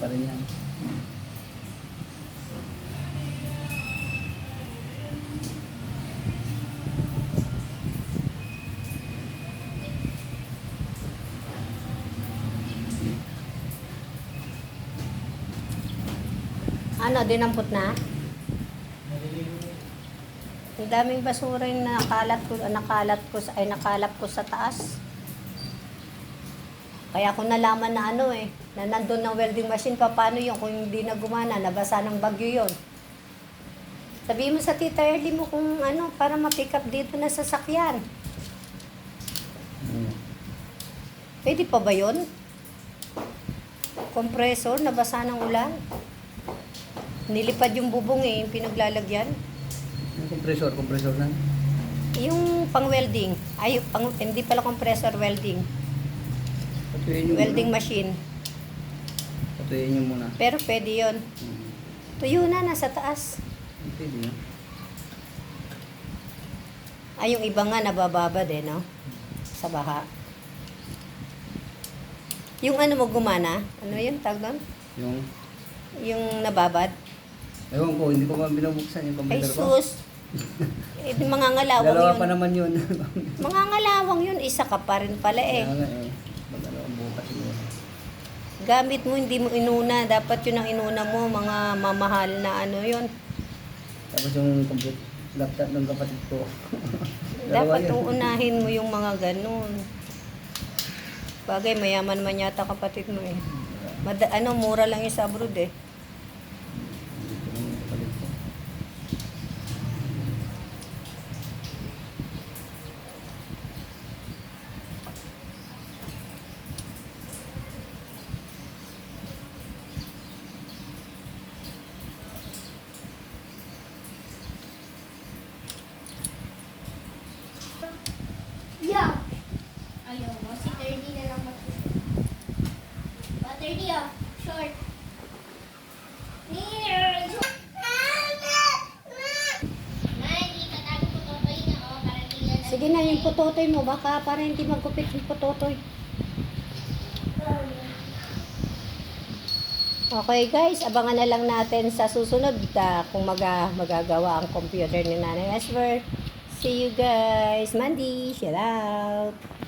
pa rin yan. Ano, dinampot na? Ang daming basura yung nakalat ko, nakalat ko, ay nakalap ko sa taas. Kaya ko nalaman na ano eh, na nandun ng welding machine, pa paano yun kung hindi na gumana, nabasa ng bagyo yon. Sabihin mo sa tita Erly mo kung ano, para ma-pick up dito na sasakyan. Mm. Pwede pa ba yun? Compressor, nabasa ng ulan. Nilipad yung bubong eh, yung pinaglalagyan. Yung compressor, compressor na. Yung pang-welding, ay, pang, hindi pala compressor welding, Patuyin nyo welding muna. machine. Patuyin nyo muna. Pero pwede yon. Mm. Tuyo na, nasa taas. Pwede na. Ay, yung iba nga nabababa din, no? Sa baha. Yung ano mo gumana, ano yun, tag doon? Yung, Yung nababad. ewan ko, hindi ko pa binubuksan yung Ay, computer ko. sus! Eh, mga ngalawang Dalawa yun. pa naman yun. Mga ngalawang yun, isa ka pa rin pala eh. Kaya nga eh. Gamit mo, hindi mo inuna. Dapat yun ang inuna mo, mga mamahal na ano yun. Tapos yung computer, laptop ng kapatid ko. Dapat yun. uunahin mo yung mga ganun. Bagay, mayaman man yata kapatid mo eh. Mada, ano, mura lang yung sa abroad eh. Ito yung kapatid ko. Yeah. Ayaw mo. Si 30 na lang matuto. Pa 30 ah. Short. Here. Nay, di ka tago ko totoy na oh. Para di yan. Sige na, yung putotoy mo, baka para hindi magkupit yung putotoy. Okay guys, abangan na lang natin sa susunod ah, kung maga, magagawa ang computer ni Nanay Esmer. See you guys. Mandy, shout out.